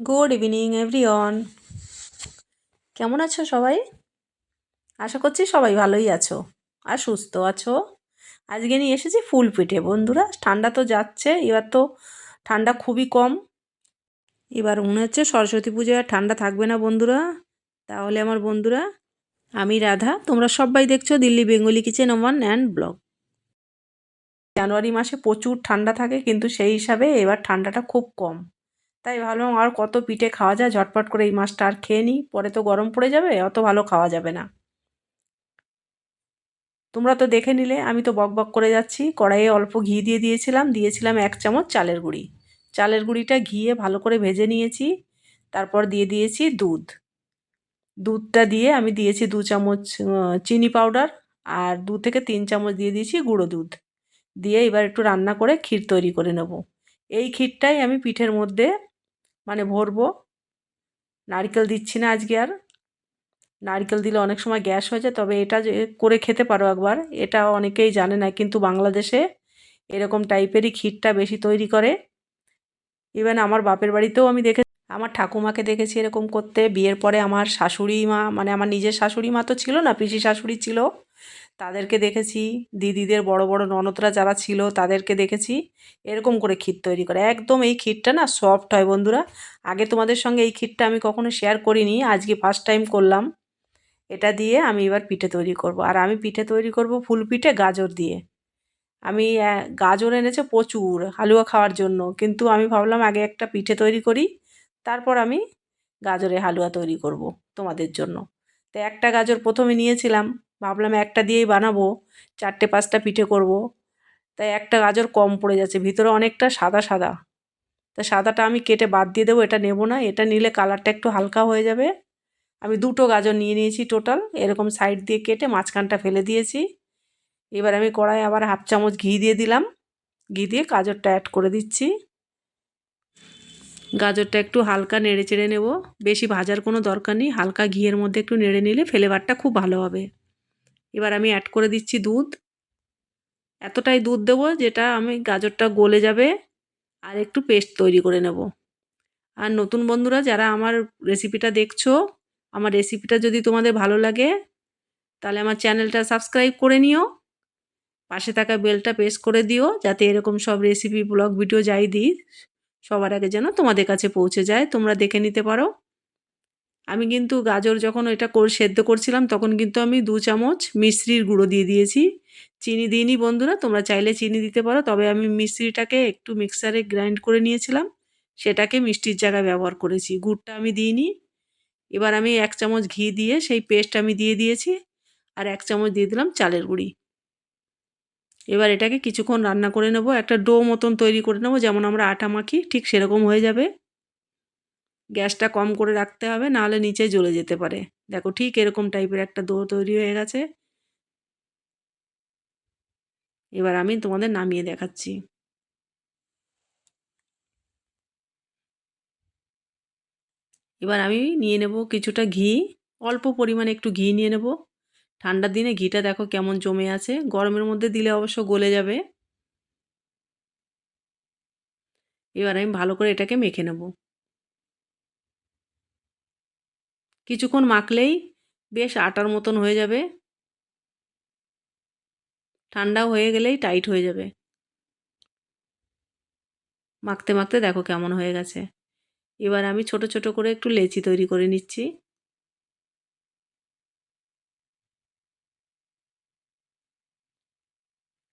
Good evening everyone কেমন আছো সবাই? আশা করছি সবাই ভালোই আছো আর সুস্থ আছো। আজকে নিয়ে এসেছি ফুল পিঠে। বন্ধুরা, ঠান্ডা তো যাচ্ছে, এবার তো ঠান্ডা খুবই কম। এবার মনে হচ্ছে সরস্বতী পুজোয় আর ঠান্ডা থাকবে না বন্ধুরা। তাহলে আমার বন্ধুরা, আমি রাধা, তোমরা সবাই দেখছ Delhi Bengali kitchen one and blog. জানুয়ারি মাসে প্রচুর ঠান্ডা থাকে, কিন্তু সেই হিসাবে এবার ঠান্ডাটা খুব কম। তাই ভাবলাম আর কত পিঠে খাওয়া যায়, ঝটপট করে এই মাছটা আর খেয়ে নিই, পরে তো গরম পড়ে যাবে, অত ভালো খাওয়া যাবে না। তোমরা তো দেখে নিলে, আমি তো বক বক করে যাচ্ছি, কড়াইয়ে অল্প ঘি দিয়ে দিয়েছিলাম দিয়েছিলাম এক চামচ চালের গুঁড়ি। চালের গুঁড়িটা ঘিয়ে ভালো করে ভেজে নিয়েছি, তারপর দিয়ে দিয়েছি দুধ। দুধটা দিয়ে আমি দিয়েছি দু চামচ চিনি পাউডার, আর দু থেকে তিন চামচ দিয়ে দিয়েছি গুঁড়ো দুধ। দিয়ে এবার একটু রান্না করে ক্ষীর তৈরি করে নেব। এই ক্ষীরটাই আমি পিঠের মধ্যে মানে ভরবো। নারকেল দিচ্ছি না আজকে আর। নারকেল দিলে অনেক সময় গ্যাস হয়ে যায়, তবে এটা করে খেতে পারো একবার, এটা অনেকেই জানে না, কিন্তু বাংলাদেশে এরকম টাইপেরই ক্ষীরটা বেশি তৈরি করে। ইভেন আমার বাপের বাড়িতেও আমি দেখে, আমার ঠাকুমাকে দেখেছি এরকম করতে। বিয়ের পরে আমার শাশুড়ি মা মানে আমার নিজের শাশুড়ি মা তো ছিল না পিসি শাশুড়ি ছিল। তাদেরকে দেখেছি। দিদিদের বড় বড় ননদরা যারা ছিল তাদেরকে দেখেছি। এরকম করে ক্ষীর তৈরি করে। একদম এই ক্ষীরটা না সফট হয় বন্ধুরা। আগে তোমাদের সঙ্গে এই ক্ষীরটা আমি কখনো শেয়ার করিনি। আজকে ফার্স্ট টাইম করলাম। এটা দিয়ে আমি এবার পিঠে তৈরি করব। আর আমি পিঠে তৈরি করব ফুল পিঠে গাজর দিয়ে। আমি গাজর এনেছে প্রচুর হালুয়া খাওয়ার জন্য। কিন্তু আমি ভাবলাম আগে একটা পিঠে তৈরি করি। তারপর আমি গাজরে হালুয়া তৈরি করব তোমাদের জন্য। তো একটা গাজর প্রথমে নিয়েছিলাম। ভাবলাম একটা দিয়েই বানাবো, চারটে পাঁচটা পিঠে করব। তাই একটা গাজর কম পড়ে যাচ্ছে, ভিতরে অনেকটা সাদা সাদা। তা সাদাটা আমি কেটে বাদ দিয়ে দেবো, এটা নেব না, এটা নিলে কালারটা একটু হালকা হয়ে যাবে। আমি দুটো গাজর নিয়ে নিয়েছি টোটাল, এরকম সাইড দিয়ে কেটে মাঝখানটা ফেলে দিয়েছি। এবার আমি কড়াই আবার হাফ চামচ ঘি দিয়ে দিলাম। ঘি দিয়ে গাজরটা অ্যাড করে দিচ্ছি। গাজরটা একটু হালকা নেড়ে চেড়ে নেব, বেশি ভাজার কোনো দরকার নেই, হালকা ঘিয়ের মধ্যে একটু নেড়ে নিলে ফ্লেভারটা খুব ভালো হবে। এবার আমি অ্যাড করে দিচ্ছি দুধ। এতটাই দুধ দেবো যেটা আমি গাজরটা গলে যাবে আর একটু পেস্ট তৈরি করে নেব। আর নতুন বন্ধুরা যারা আমার রেসিপিটা দেখছ, আমার রেসিপিটা যদি তোমাদের ভালো লাগে, তাহলে আমার চ্যানেলটা সাবস্ক্রাইব করে নিও। পাশে থাকা বেলটা প্রেস করে দিও যাতে এরকম সব রেসিপি ব্লগ ভিডিও যাই দিই, সবার আগে যেন তোমাদের কাছে পৌঁছে যায়, তোমরা দেখে নিতে পারো। আমি কিন্তু গাজর যখন এটা কর, সেদ্ধ করছিলাম, তখন কিন্তু আমি দু চামচ মিশ্রির গুঁড়ো দিয়ে দিয়েছি। চিনি দিইনি বন্ধুরা, তোমরা চাইলে চিনি দিতে পারো, তবে আমি মিশ্রিটাকে একটু মিক্সারে গ্রাইন্ড করে নিয়েছিলাম। সেটাকে মিষ্টির জায়গায় ব্যবহার করেছি, গুড়টা আমি দিইনি। এবার আমি এক চামচ ঘি দিয়ে সেই পেস্ট আমি দিয়ে দিয়েছি, আর এক চামচ দিয়ে দিলাম চালের গুঁড়ি। এবার এটাকে কিছুক্ষণ রান্না করে নেব, একটা ডো মতন তৈরি করে নেব, যেমন আমরা আটা মাখি, ঠিক সেরকম হয়ে যাবে। গ্যাসটা কম করে রাখতে হবে, নাহলে নিচে জ্বলে যেতে পারে। দেখো ঠিক এরকম টাইপের একটা ডো তৈরি হয়ে গেছে। এবার আমি তোমাদের নামিয়ে দেখাচ্ছি। এবার আমি নিয়ে নেব কিছুটা ঘি। অল্প পরিমাণে একটু ঘি নিয়ে নেব। ঠান্ডার দিনে ঘিটা দেখো কেমন জমে আছে। গরমের মধ্যে দিলে অবশ্য গলে যাবে। এবার আমি ভালো করে এটাকে মেখে নেব। কিছুক্ষণ মাখলেই বেশ আটার মতন হয়ে যাবে। ঠান্ডা হয়ে গেলেই টাইট হয়ে যাবে। মাখতে মাখতে দেখো কেমন হয়ে গেছে। এবার আমি ছোট ছোট করে একটু লেচি তৈরি করে নিচ্ছি।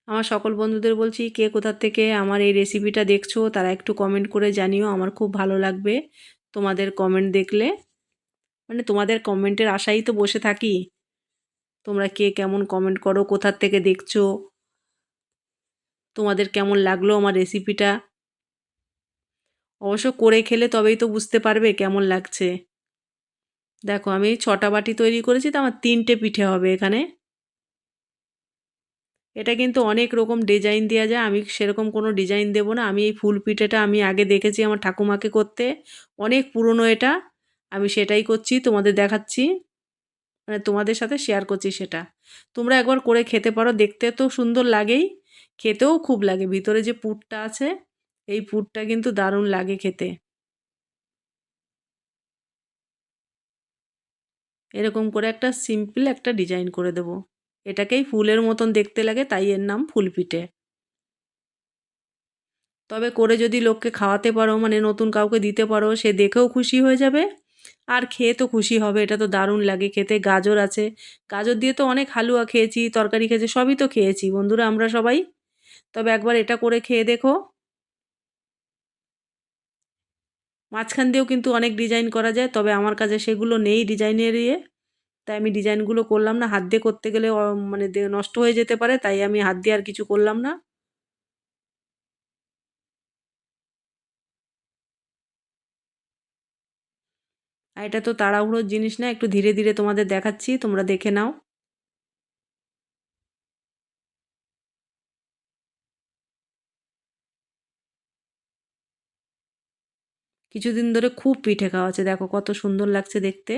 আমার সকল বন্ধুদের বলছি, কে কোথার থেকে আমার এই রেসিপিটা দেখছ? তারা একটু কমেন্ট করে জানিও, আমার খুব ভালো লাগবে তোমাদের কমেন্ট দেখলে। মানে তোমাদের কমেন্টের আশাই তো বসে থাকি। তোমরা কে কেমন কমেন্ট করো, কোথার থেকে দেখছ? তোমাদের কেমন লাগল আমার রেসিপিটা? অবশ্য করে খেলে তবেই তো বুঝতে পারবে কেমন লাগছে। দেখো, আমি ছটা বাটি তৈরি করেছি তো আমার তিনটে পিঠে হবে এখানে। এটা কিন্তু অনেক রকম ডিজাইন দেওয়া যায়। আমি সেরকম কোনো ডিজাইন দেব না। আমি এই ফুল পিঠেটা আমি আগে দেখেছি আমার ঠাকুমাকে করতে। অনেক পুরনো এটা। আমি সেটাই করছি, তোমাদের দেখাচ্ছি। মানে তোমাদের সাথে শেয়ার করছি সেটা। তোমরা একবার করে খেতে পারো, দেখতে তো সুন্দর লাগেই। খেতেও খুব লাগে, ভিতরে যে পুরটা আছে, এই পুরটা কিন্তু দারুণ লাগে খেতে। এরকম করে একটা সিম্পল একটা ডিজাইন করে দেব। এটাকেই ফুলের মতন দেখতে লাগে, তাই এর নাম ফুল পিঠে তবে করে যদি লোককে খাওয়াতে পারো মানে নতুন কাউকে দিতে পারো, সে দেখেও খুশি হয়ে যাবে। আর খেয়ে তো খুশি হবে, এটা তো দারুণ লাগে, খেতে গাজর আছে। গাজর দিয়ে তো অনেক হালুয়া খেয়েছি, তরকারি খেয়েছি, সবই তো খেয়েছি, বন্ধুরা আমরা সবাই। তবে একবার এটা করে খেয়ে দেখো। মাঝখান দিয়েও কিন্তু অনেক ডিজাইন করা যায়, তবে আমার কাছে সেগুলো নেই ডিজাইনের ইয়ে। তাই আমি ডিজাইনগুলো করলাম না, হাত দিয়ে করতে গেলে মানে নষ্ট হয়ে যেতে পারে, তাই আমি হাত দিয়ে আর কিছু করলাম না। আর এটা তো তাড়াহুড়োর জিনিস না, একটু ধীরে ধীরে তোমাদের দেখাচ্ছি, তোমরা দেখে নাও। কিছুদিন ধরে খুব পিঠে খাওয়া হচ্ছে, দেখো কত সুন্দর লাগছে দেখতে।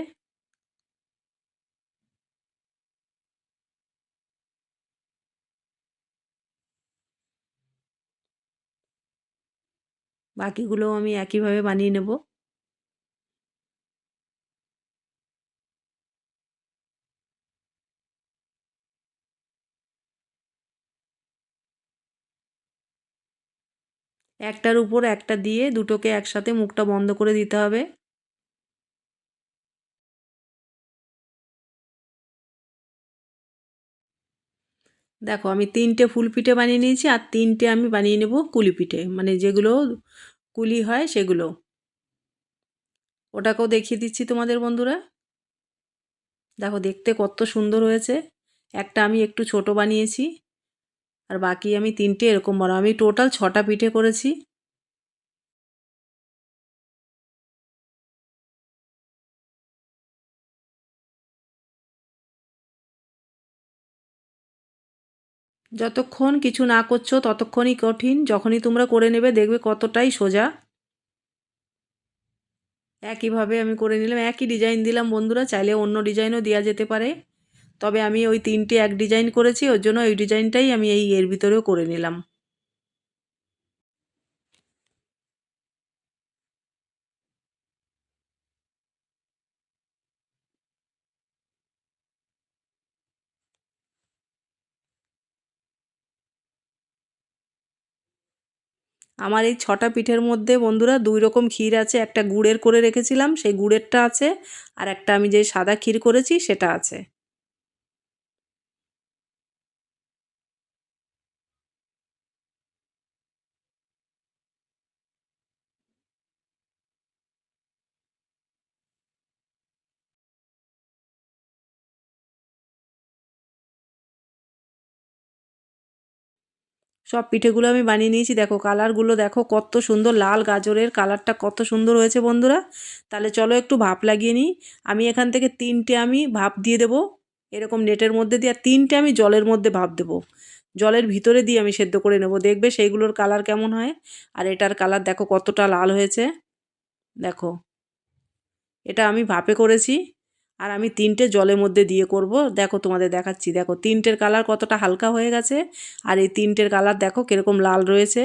বাকিগুলো আমি একইভাবে বানিয়ে নেব। একটার উপর একটা দিয়ে দুটোকে একসাথে মুখটা বন্ধ করে দিতে হবে। দেখো, আমি তিনটে ফুল পিঠে বানিয়ে নিয়েছি আর তিনটে আমি বানিয়ে নেব কুলি পিঠে। মানে যেগুলো কুলি হয় সেগুলো। ওটাকেও দেখিয়ে দিচ্ছি তোমাদের বন্ধুরা। দেখো, দেখতে কত সুন্দর হয়েছে। একটা আমি একটু ছোট বানিয়েছি। আর বাকি আমি তিনটে এরকম বড়। আমি টোটাল ছটা পিঠে করেছি। যতক্ষণ কিছু না করছ ততক্ষণই কঠিন। যখনই তোমরা করে নেবে দেখবে কতটাই সোজা। একইভাবে আমি করে নিলাম। একই ডিজাইন দিলাম বন্ধুরা। চাইলে অন্য ডিজাইনও দেওয়া যেতে পারে। তবে আমি ওই তিনটে এক ডিজাইন করেছি, ওর জন্য ওই ডিজাইনটাই আমি এই এর ভিতরেও করে নিলাম। আমার এই ছটা পিঠের মধ্যে বন্ধুরা দুই রকম ক্ষীর আছে, একটা গুড়ের করে রেখেছিলাম, সেই গুড়েরটা আছে, আর একটা আমি যে সাদা ক্ষীর করেছি সেটা আছে। সব পিঠেগুলো আমি বানিয়ে নিয়েছি। দেখো কালারগুলো দেখো কত সুন্দর লাল গাজরের কালারটা কত সুন্দর হয়েছে বন্ধুরা। তাহলে চলো একটু ভাপ লাগিয়ে নিই। আমি এখান থেকে তিনটে আমি ভাপ দিয়ে দেবো। এরকম নেটের মধ্যে দিয়ে আর তিনটে আমি জলের মধ্যে ভাপ দেবো। জলের ভিতরে দিয়ে আমি সেদ্ধ করে নেব। দেখবে সেইগুলোর কালার কেমন হয়। আর এটার কালার দেখো কতটা লাল হয়েছে। দেখো। এটা আমি ভাপে করেছি। আর আমি তিনটে জলের মধ্যে দিয়ে করব। দেখো তোমাদের দেখাচ্ছি। দেখো তিনটের কালার কতটা হালকা হয়ে গেছে। আর এই তিনটের কালার দেখো কীরকম লাল রয়েছে।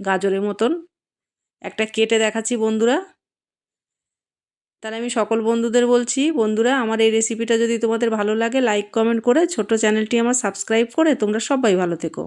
গাজরের মতন। একটা কেটে দেখাচ্ছি বন্ধুরা। তাহলে আমি সকল বন্ধুদের বলছি, বন্ধুরা, আমার এই রেসিপিটা যদি তোমাদের ভালো লাগে লাইক কমেন্ট করে ছোট চ্যানেলটি আমার সাবস্ক্রাইব করে তোমরা সবাই ভালো থেকো।